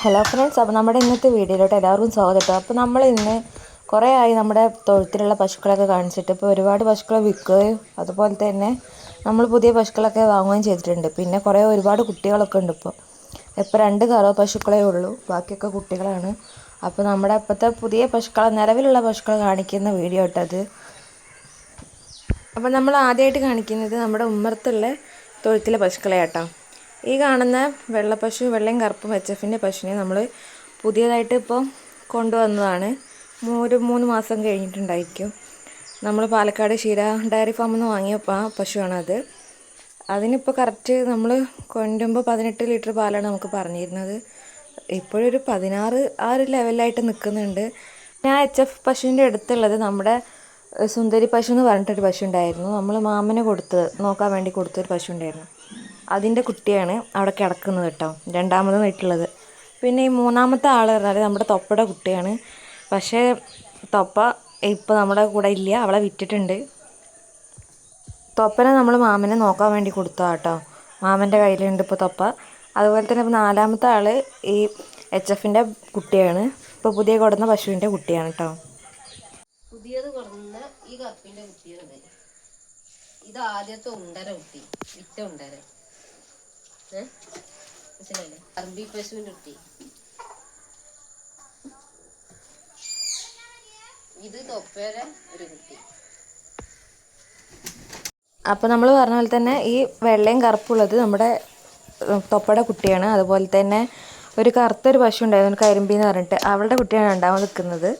Hello friends അപ്പോൾ നമ്മുടെ ഇന്നത്തെ വീഡിയോയിലോട്ട് എല്ലാവർക്കും സ്വാഗതം കേട്ടോ. അപ്പോൾ നമ്മൾ ഇന്ന് കുറേ ആയി നമ്മുടെ തൊഴുത്തിലുള്ള പശുക്കളൊക്കെ കാണിച്ചിട്ട് ഇപ്പോൾ ഒരുപാട് പശുക്കളെ വിൽക്കുകയും അതുപോലെ തന്നെ നമ്മൾ പുതിയ പശുക്കളൊക്കെ വാങ്ങുകയും ചെയ്തിട്ടുണ്ട്. പിന്നെ കുറേ ഒരുപാട് കുട്ടികളൊക്കെ ഉണ്ട് ഇപ്പോൾ ഇപ്പോൾ രണ്ട് കറോ പശുക്കളേ ഉള്ളൂ ബാക്കിയൊക്കെ കുട്ടികളാണ്. അപ്പോൾ നമ്മുടെ ഇപ്പോഴത്തെ പുതിയ പശുക്കളെ നിലവിലുള്ള പശുക്കളെ കാണിക്കുന്ന വീഡിയോ ഇട്ടത് അപ്പോൾ നമ്മൾ ആദ്യമായിട്ട് കാണിക്കുന്നത് നമ്മുടെ ഉമ്മറത്തുള്ള തൊഴുത്തിലെ പശുക്കളെ കേട്ടോ ഈ കാണുന്ന വെള്ളപ്പശു വെള്ളയും കറുപ്പും എച്ച് എഫിന്റെ പശുവിനെ നമ്മൾ പുതിയതായിട്ട് ഇപ്പോൾ കൊണ്ടുവന്നതാണ്. ഒരു മൂന്ന് മാസം കഴിഞ്ഞിട്ടുണ്ടായിരിക്കും. നമ്മൾ പാലക്കാട് ക്ഷീര ഡയറി ഫാമിൽ നിന്ന് വാങ്ങിയ പശുവാണത്. അതിനിപ്പോൾ കറക്റ്റ് നമ്മൾ കൊണ്ടുമ്പോൾ പതിനെട്ട് ലിറ്റർ പാലാണ് നമുക്ക് പറഞ്ഞിരുന്നത്. ഇപ്പോഴൊരു പതിനാറ് ആ ഒരു ലെവലായിട്ട് നിൽക്കുന്നുണ്ട് ഞാൻ എച്ച് എഫ് പശുവിന്റെ അടുത്തുള്ളത് നമ്മുടെ സുന്ദരി പശു എന്ന് പറഞ്ഞിട്ടൊരു പശു ഉണ്ടായിരുന്നു നമ്മൾ മാമന് കൊടുത്ത് നോക്കാൻ വേണ്ടി കൊടുത്തൊരു പശു ഉണ്ടായിരുന്നു അതിന്റെ കുട്ടിയാണ് അവിടെ കിടക്കുന്നത് കേട്ടോ. രണ്ടാമത് ആയിട്ടുള്ളത് പിന്നെ ഈ മൂന്നാമത്തെ ആൾ പറഞ്ഞാൽ നമ്മുടെ തൊപ്പയുടെ കുട്ടിയാണ്. പക്ഷേ തൊപ്പ ഇപ്പോൾ നമ്മുടെ കൂടെ ഇല്ല അവളെ വിറ്റിട്ടുണ്ട്. തൊപ്പനെ നമ്മൾ മാമനെ നോക്കാൻ വേണ്ടി കൊടുത്തു കേട്ടോ. മാമന്റെ കയ്യിലുണ്ട് ഇപ്പോൾ തൊപ്പ. അതുപോലെ തന്നെ ഇപ്പോൾ നാലാമത്തെ ആൾ ഈ എച്ച് എഫിന്റെ കുട്ടിയാണ്. ഇപ്പോൾ പുതിയ കൊടുന്ന പശുവിന്റെ കുട്ടിയാണ് കേട്ടോ. പുതിയത് കൊടുന്ന ഈ കപ്പിന്റെ കുട്ടിയാണ് ഇത് ആദ്യത്തെ ഉണ്ടര കുട്ടി വിറ്റ ഉണ്ടര. മനസ്സിലായില്ലേ? അറബി പശുവിന്റെ കുട്ടി. ഇത് തൊപ്പേരെ ഒരു കുട്ടി. അപ്പോൾ നമ്മൾ പറഞ്ഞ പോലെ തന്നെ ഈ വെള്ളയും കറുപ്പുള്ളത് നമ്മുടെ തൊപ്പയുടെ കുട്ടിയാണ്. അതുപോലെ തന്നെ ഒരു കറുത്തൊരു പശു ഉണ്ടായിരുന്നു കരിമ്പി എന്ന് പറഞ്ഞിട്ട്. അവളുടെ കുട്ടിയാണ് ഉണ്ടാവാൻ നിൽക്കുന്നത്.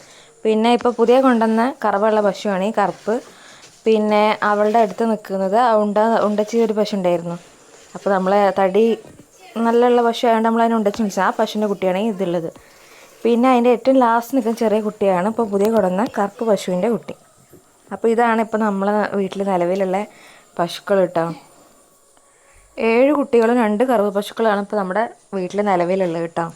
പിന്നെ ഇപ്പോൾ പുതിയ കൊണ്ടുവന്ന കറവുള്ള പശുവാണ് ഈ കറുപ്പ്. പിന്നെ അവളുടെ അടുത്ത് നിൽക്കുന്നത് ഉണ്ട ഉണ്ടച്ചി ഒരു പശു ഉണ്ടായിരുന്നു. അപ്പോൾ നമ്മളെ തടി നല്ലുള്ള പശു ആയതുകൊണ്ട് നമ്മൾ അതിനെ ഉണ്ടച്ച് വിളിച്ചത് ആ പശുവിന്റെ കുട്ടിയാണ് ഇതുള്ളത്. പിന്നെ അതിന്റെ ഏറ്റവും ലാസ്റ്റ് നിൽക്കുന്ന ചെറിയ കുട്ടിയാണ് ഇപ്പോൾ പുതിയ കൊടുന്ന കറുപ്പ് പശുവിന്റെ കുട്ടി. അപ്പോൾ ഇതാണ് ഇപ്പോൾ നമ്മളെ വീട്ടിൽ നിലവിലുള്ള പശുക്കൾ കേട്ടോ. ഏഴ് കുട്ടികളും രണ്ട് കറുവ് പശുക്കളാണ് ഇപ്പോൾ നമ്മുടെ വീട്ടിൽ നിലവിലുള്ളത് കേട്ടോ.